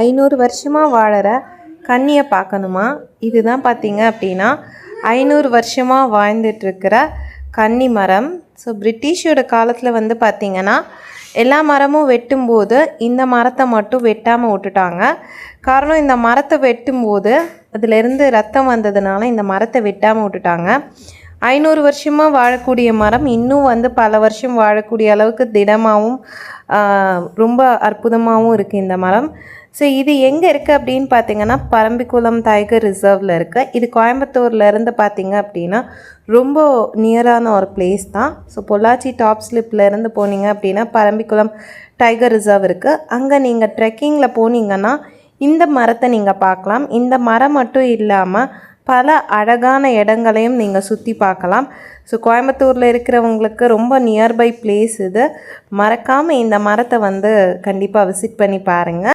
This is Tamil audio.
ஐநூறு வருஷமாக வாழற கன்னியை பார்க்கணுமா? இதுதான் பார்த்தீங்க அப்படின்னா ஐநூறு வருஷமாக வாழ்ந்துட்டுருக்கிற கன்னி மரம். ஸோ பிரிட்டிஷோட காலத்தில் வந்து பார்த்திங்கன்னா எல்லா மரமும் வெட்டும்போது இந்த மரத்தை மட்டும் வெட்டாமல் விட்டுட்டாங்க. காரணம் இந்த மரத்தை வெட்டும்போது அதிலிருந்து ரத்தம் வந்ததுனால இந்த மரத்தை வெட்டாமல் விட்டுட்டாங்க. ஐநூறு வருஷமாக வாழக்கூடிய மரம் இன்னும் வந்து பல வருஷம் வாழக்கூடிய அளவுக்கு திடமாகவும் ரொம்ப அற்புதமாகவும் இருக்குது இந்த மரம். ஸோ இது எங்கே இருக்குது அப்படின்னு பார்த்தீங்கன்னா பரம்பிக்குளம் டைகர் ரிசர்வில் இருக்குது இது கோயம்புத்தூர்லேருந்து பார்த்தீங்க அப்படின்னா ரொம்ப நியரான ஒரு பிளேஸ் தான். ஸோ பொள்ளாச்சி டாப் ஸ்லிப்லேருந்து போனீங்க அப்படின்னா பரம்பிக்குளம் டைகர் ரிசர்வ் இருக்குது அங்கே நீங்கள் ட்ரெக்கிங்கில் போனீங்கன்னா இந்த மரத்தை நீங்கள் பார்க்கலாம். இந்த மரம் மட்டும் இல்லாமல் பல அழகான இடங்களையும் நீங்கள் சுற்றி பார்க்கலாம். ஸோ கோயம்புத்தூரில் இருக்கிறவங்களுக்கு ரொம்ப நியர்பை பிளேஸ் இது. மறக்காமல் இந்த மரத்தை வந்து கண்டிப்பாக விசிட் பண்ணி பாருங்கள்